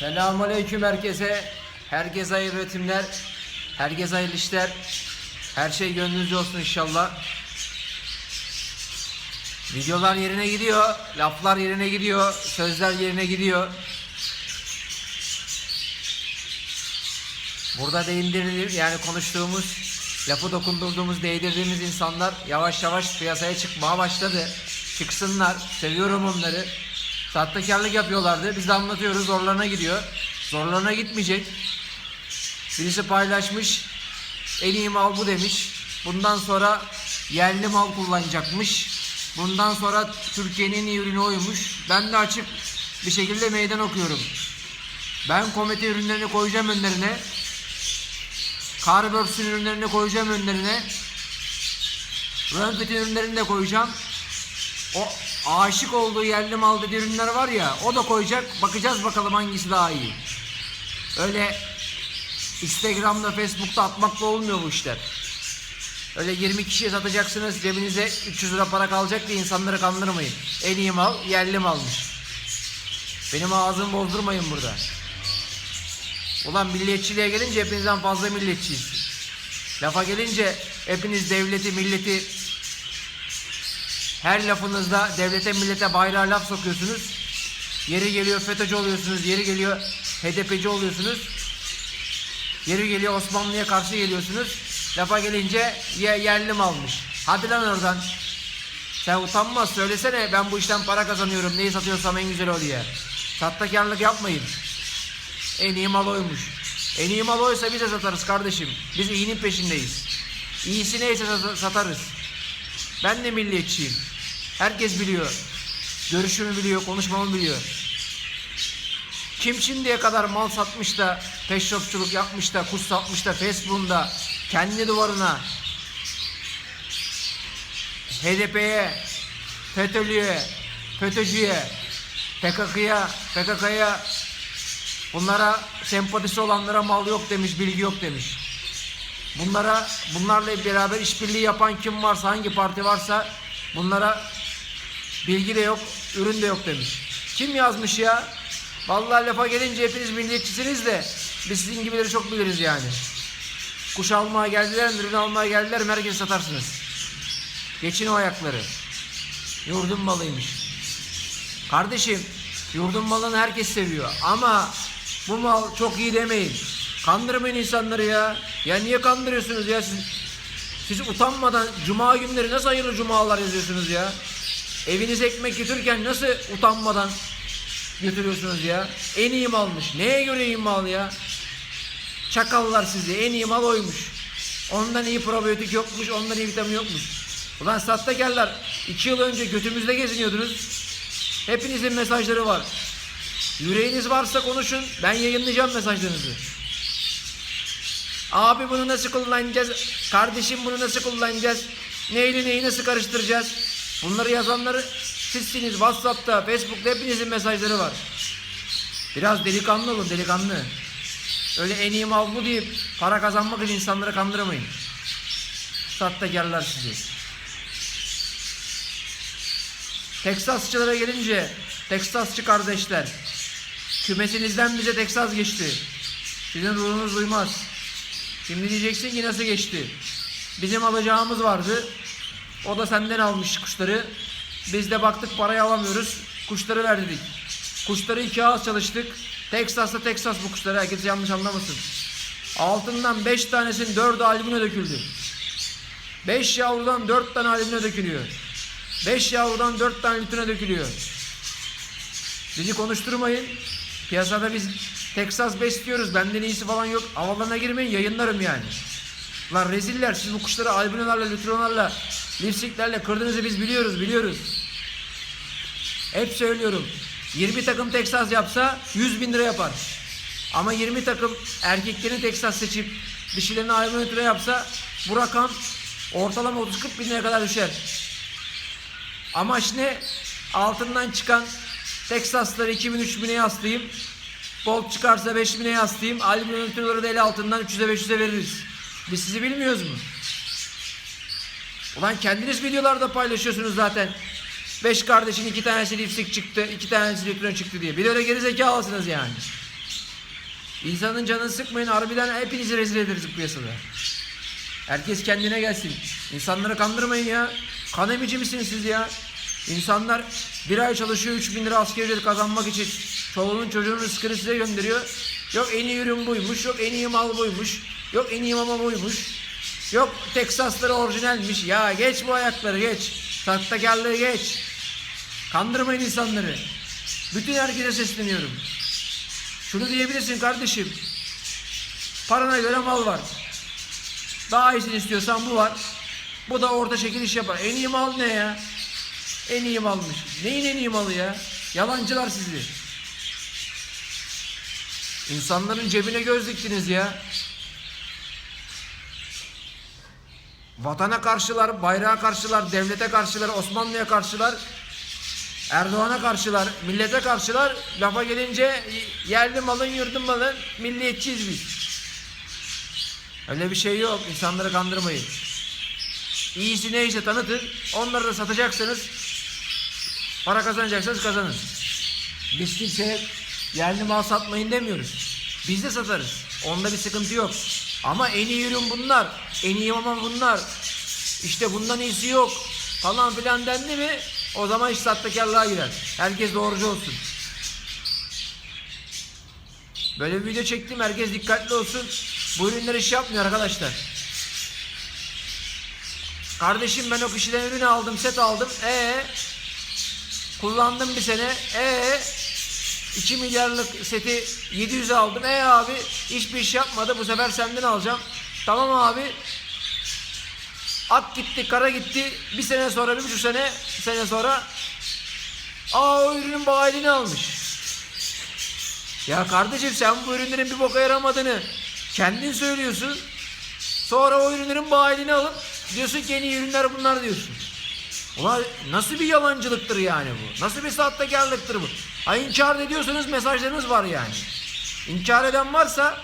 Selamünaleyküm herkese. Herkese hayırlı üretimler. Herkese hayırlı işler. Her şey gönlünüzce olsun inşallah. Videolar yerine gidiyor. Laflar yerine gidiyor. Sözler yerine gidiyor. Burada değindirdiğimiz yani konuştuğumuz, lafı dokundurduğumuz, değdirdiğimiz insanlar yavaş yavaş piyasaya çıkmaya başladı. Çıksınlar. Seviyorum onları. Sahtekarlık yapıyorlardı. Biz de anlatıyoruz. Zorlarına gidiyor. Zorlarına gitmeyecek. Birisi paylaşmış. En iyi mal bu demiş. Bundan sonra yerli mal kullanacakmış. Bundan sonra Türkiye'nin ürünü oymuş. Ben de açık bir şekilde meydan okuyorum. Ben komite ürünlerini koyacağım önlerine. Carbersin ürünlerini koyacağım önlerine. Röntgen ürünlerini de koyacağım. O aşık olduğu yerli mal dediği ürünler var ya o da koyacak. Bakacağız bakalım hangisi daha iyi. Öyle Instagram'da, Facebook'ta atmakla olmuyor bu işler. Öyle 20 kişiye satacaksınız cebinize 300 lira para kalacak diye insanları kandırmayın. En iyi mal yerli malmış. Benim ağzımı bozdurmayın burada. Ulan milliyetçiliğe gelince hepinizden fazla milliyetçiyiz. Lafa gelince hepiniz devleti, milleti her lafınızda devlete, millete bayrağı laf sokuyorsunuz. Yeri geliyor FETÖ'cü oluyorsunuz, yeri geliyor HDP'ci oluyorsunuz. Yeri geliyor Osmanlı'ya karşı geliyorsunuz. Lafa gelince ye, yerli malmış. Hadi lan oradan. Sen utanmaz söylesene ben bu işten para kazanıyorum. Neyi satıyorsam en güzel o diye. Sattakarlık yapmayın. En iyi mal oymuş. En iyi mal oysa biz de satarız kardeşim. Biz iyinin peşindeyiz. İyisi neyse sat- satarız. Ben de milliyetçiyim. Herkes biliyor. Görüşümü biliyor, konuşmamı biliyor. Kim şimdiye kadar mal satmış da, peşrofçuluk yapmış da, kuş satmış da, Facebook'da, kendi duvarına, HDP'ye, FETÖ'lüye, FETÖ'cüye, PKK'ya, PKK'ya bunlara sempatisi olanlara mal yok demiş, bilgi yok demiş. Bunlara bunlarla beraber işbirliği yapan kim varsa, hangi parti varsa bunlara bilgi de yok, ürün de yok demiş. Kim yazmış ya? Vallahi lafa gelince hepiniz milliyetçisiniz de biz sizin gibileri çok biliriz yani. Kuş almaya geldiler ürün almaya geldiler mi herkes satarsınız. Geçin o ayakları. Yurdun malıymış. Kardeşim yurdun malını herkes seviyor ama bu mal çok iyi demeyin. Kandırmayın insanları ya. Ya niye kandırıyorsunuz ya siz? Siz utanmadan cuma günleri nasıl hayırlı cumalar yazıyorsunuz ya? Evinize ekmek götürürken nasıl utanmadan götürüyorsunuz ya? En iyi malmış. Neye göre iyi mal ya? Çakallar sizi. En iyi mal oymuş. Ondan iyi probiyotik yokmuş. Ondan iyi vitamin yokmuş. Ulan sahtekarlar. iki yıl önce götümüzde geziniyordunuz. Hepinizin mesajları var. Yüreğiniz varsa konuşun. Ben yayınlayacağım mesajlarınızı. Abi bunu nasıl kullanacağız? Kardeşim bunu nasıl kullanacağız? Neyle neyi nasıl karıştıracağız? Bunları yazanları sizsiniz. Whatsapp'ta, Facebook'ta hepinizin mesajları var. Biraz delikanlı olun, delikanlı. Öyle en iyi mal bu deyip para kazanmak için insanları kandırmayın. Sahtekarlar sizi. Teksasçılara gelince, Teksasçı kardeşler, kümesinizden bize Teksas geçti. Sizin ruhunuz duymaz. Şimdi diyeceksin ki nasıl geçti? Bizim alacağımız vardı. O da senden almış kuşları. Biz de baktık parayı alamıyoruz. Kuşları verdik. Kuşları iki ağız çalıştık. Teksas'ta Teksas bu kuşları. Herkes yanlış anlamasın. Altından beş tanesinin dördü albüne döküldü. Beş yavrudan dört tane albüne dökülüyor. Beş yavrudan dört tane lütüne dökülüyor. Bizi konuşturmayın. Piyasada biz Texas besliyoruz. Benden iyisi falan yok. Havalarına girmeyin. Yayınlarım yani. Lan reziller siz bu kuşları albinolarla, lütronlarla, lipsiklerle kırdığınızı biz biliyoruz, biliyoruz. Hep söylüyorum. 20 takım Texas yapsa 100 bin lira yapar. Ama 20 takım erkeklerin Texas seçip dişilerini albino yapsa bu rakam ortalama 30-40 bin liraya kadar düşer. Amaç ne? Altından çıkan Texas'ları 2000-3000'e yaslayayım. Bolt çıkarsa 5000'e yaslayayım. Albümünün da el altından 300'e 500'e veririz. Biz sizi bilmiyoruz mu? Ulan kendiniz videolarda paylaşıyorsunuz zaten. Beş kardeşin iki tanesi lipstik çıktı, iki tanesi lütfen çıktı diye. Bir de öyle geri zekalısınız yani. İnsanın canını sıkmayın. Harbiden hepinizi rezil ederiz bu piyasada. Herkes kendine gelsin. İnsanları kandırmayın ya. Kan emici misiniz siz ya? İnsanlar bir ay çalışıyor 3000 lira asgari ücret kazanmak için. Çoluğunun çocuğunun rızkını size gönderiyor. Yok en iyi ürün buymuş, yok en iyi mal buymuş, yok en iyi mama buymuş. Yok Teksasları orijinalmiş. Ya geç bu ayakları geç. Sahtekarlığı geç. Kandırmayın insanları. Bütün herkese sesleniyorum. Şunu diyebilirsin kardeşim. Parana göre mal var. Daha iyisini istiyorsan bu var. Bu da orta şekil iş yapar. En iyi mal ne ya? En iyi malmış. Neyin en iyi malı ya? Yalancılar sizi. İnsanların cebine göz diktiniz ya. Vatana karşılar, bayrağa karşılar, devlete karşılar, Osmanlı'ya karşılar, Erdoğan'a karşılar, millete karşılar. Lafa gelince yerli malın, yurdun malın, milliyetçiyiz biz. Öyle bir şey yok. İnsanları kandırmayın. İyisi neyse tanıtın. Onları da satacaksınız. Para kazanacaksanız kazanın. Biz kimseye yerli mal satmayın demiyoruz. Biz de satarız. Onda bir sıkıntı yok. Ama en iyi ürün bunlar. En iyi mama bunlar. İşte bundan iyisi yok. Falan filan dendi mi o zaman iş sahtekarlığa girer. Herkes doğrucu olsun. Böyle bir video çektim. Herkes dikkatli olsun. Bu ürünler iş yapmıyor arkadaşlar. Kardeşim ben o kişiden ürün aldım, set aldım. E kullandım bir sene. E 2 milyarlık seti 700'e aldım. E abi hiçbir iş yapmadı. Bu sefer senden alacağım. Tamam abi. Ak gitti, kara gitti. Bir sene sonra, bir buçuk sene, bir sene sonra Aa o ürünün bayilini almış. Ya kardeşim sen bu ürünlerin bir boka yaramadığını kendin söylüyorsun. Sonra o ürünlerin bayilini alıp diyorsun ki yeni ürünler bunlar diyorsun. Ulan nasıl bir yalancılıktır yani bu? Nasıl bir sahtekarlıktır bu? Ha inkar ediyorsanız mesajlarınız var yani. İnkar eden varsa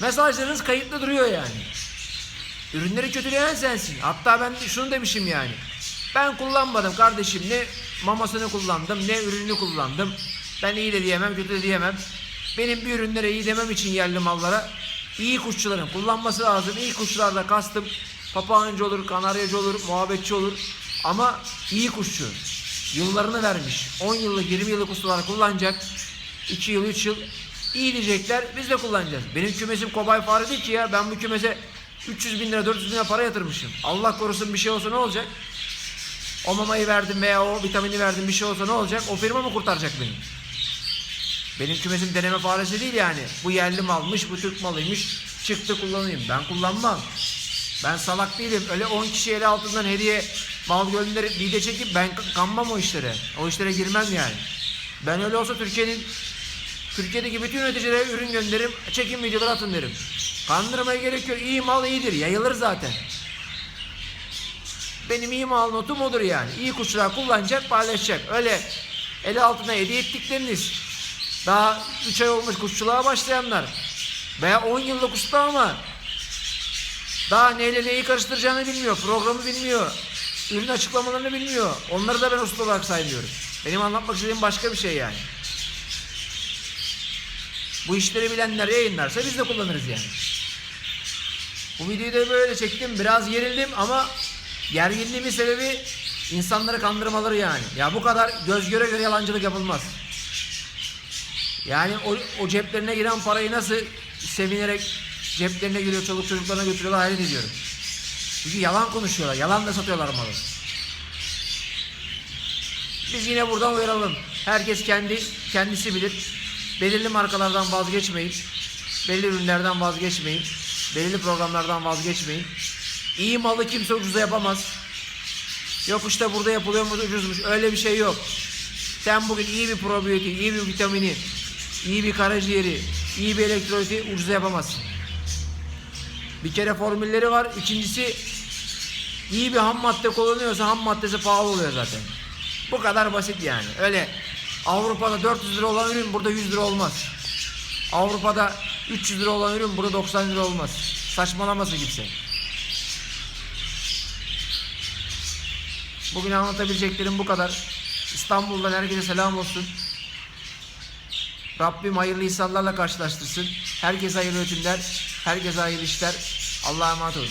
mesajlarınız kayıtlı duruyor yani. Ürünleri kötüleyen sensin. Hatta ben şunu demişim yani. Ben kullanmadım kardeşim. Ne mamasını kullandım ne ürünü kullandım. Ben iyi de diyemem kötü de diyemem. Benim bir ürünlere iyi demem için yerli mallara iyi kuşçuların kullanması lazım. İyi kuşçularda kastım papağancı olur, kanaryacı olur, muhabbetçi olur. Ama iyi kuşçu. Yıllarını vermiş. 10 yıllık, 20 yıllık ustalar kullanacak. 2 yıl, 3 yıl iyi diyecekler. Biz de kullanacağız. Benim kümesim kobay fare değil ki ya. Ben bu kümese 300 bin lira, 400 bin lira para yatırmışım. Allah korusun bir şey olsa ne olacak? O mamayı verdim veya o vitamini verdim bir şey olsa ne olacak? O firma mı kurtaracak beni? Benim kümesim deneme faresi değil yani. Bu yerli malmış, bu Türk malıymış. Çıktı kullanayım. Ben kullanmam. Ben salak değilim. Öyle 10 kişi eli altından hediye mal gönderip video çekip ben kanmam o işlere. O işlere girmem yani. Ben öyle olsa Türkiye'nin Türkiye'deki bütün üreticilere ürün gönderirim. Çekin videoları atın derim. Kandırmaya gerek yok. İyi mal iyidir. Yayılır zaten. Benim iyi mal notum odur yani. İyi kuşlar kullanacak, paylaşacak. Öyle eli altına hediye ettikleriniz. Daha 3 ay olmuş kuşçuluğa başlayanlar. Veya 10 yıllık usta ama daha neyle neyi karıştıracağını bilmiyor. Programı bilmiyor. Ürün açıklamalarını bilmiyor. Onları da ben usta olarak saymıyorum. Benim anlatmak istediğim başka bir şey yani. Bu işleri bilenler yayınlarsa biz de kullanırız yani. Bu videoyu da böyle çektim. Biraz gerildim ama gerginliğimin sebebi insanları kandırmaları yani. Ya bu kadar göz göre göre yalancılık yapılmaz. Yani o, o ceplerine giren parayı nasıl sevinerek ceplerine giriyor, çoluk çocuklarına götürüyorlar hayret ediyorum. Çünkü yalan konuşuyorlar, yalan da satıyorlar malı. Biz yine buradan uyaralım. Herkes kendi kendisi bilir. Belirli markalardan vazgeçmeyin. Belirli ürünlerden vazgeçmeyin. Belirli programlardan vazgeçmeyin. İyi malı kimse ucuza yapamaz. Yok işte burada yapılıyormuş ucuzmuş. Öyle bir şey yok. Sen bugün iyi bir probiyotik, iyi bir vitamini, iyi bir karaciğeri, iyi bir elektroliti ucuza yapamazsın. Bir kere formülleri var. İkincisi iyi bir ham madde kullanıyorsa ham maddesi pahalı oluyor zaten. Bu kadar basit yani. Öyle Avrupa'da 400 lira olan ürün burada 100 lira olmaz. Avrupa'da 300 lira olan ürün burada 90 lira olmaz. Saçmalaması kimse. Bugün anlatabileceklerim bu kadar. İstanbul'dan herkese selam olsun. Rabbim hayırlı insanlarla karşılaştırsın. Herkese hayırlı ötümler. Herkese hayırlı işler. Allah'a emanet olun.